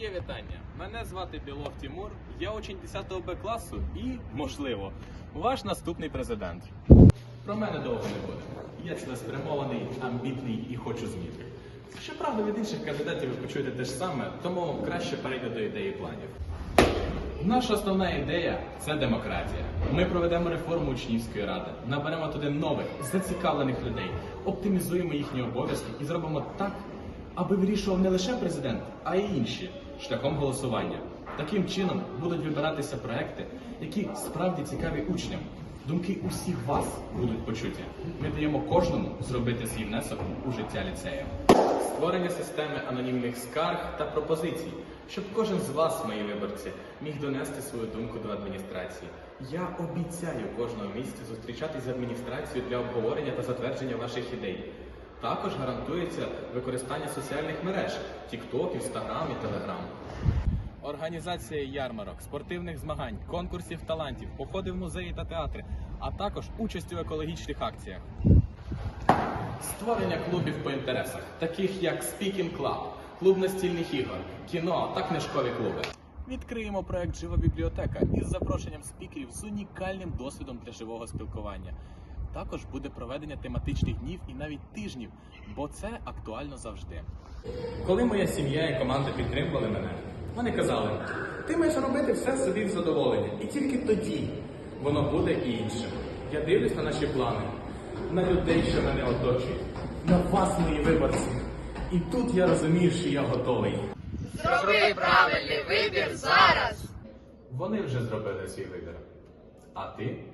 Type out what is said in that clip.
Моє вітання. Мене звати Білов Тимур. Я учень 10 Б класу і, можливо, ваш наступний президент. Про мене довго не буде. Я цілеспрямований, амбітний і хочу змін. Щоправда, від інших кандидатів ви почуєте те ж саме, тому краще перейду до ідеї планів. Наша основна ідея це демократія. Ми проведемо реформу учнівської ради, наберемо туди нових, зацікавлених людей, оптимізуємо їхні обов'язки і зробимо так, аби вирішував не лише президент, а й інші шляхом голосування. Таким чином будуть вибиратися проекти, які справді цікаві учням. Думки усіх вас будуть почуті. Ми даємо кожному зробити свій внесок у життя ліцею. Створення системи анонімних скарг та пропозицій, щоб кожен з вас, мої виборці, міг донести свою думку до адміністрації. Я обіцяю кожного місяця зустрічатись з адміністрацією для обговорення та затвердження ваших ідей. Також гарантується використання соціальних мереж TikTok, Instagram і Telegram. Організація ярмарок, спортивних змагань, конкурсів талантів, походи в музеї та театри, а також участь у екологічних акціях. Створення клубів по інтересах, таких як Speaking Club, клуб настільних ігор, кіно та книжкові клуби. Відкриємо проект Жива бібліотека із запрошенням спікерів з унікальним досвідом для живого спілкування. Також буде проведення тематичних днів і навіть тижнів, бо це актуально завжди. Коли моя сім'я і команда підтримували мене, вони казали: ти маєш робити все собі в задоволення, і тільки тоді воно буде і іншим. Я дивлюсь на наші плани, на людей, що мене оточують, на вас, мої виборці. І тут я розумію, що я готовий. Зроби правильний вибір зараз. Вони вже зробили свій вибір. А ти?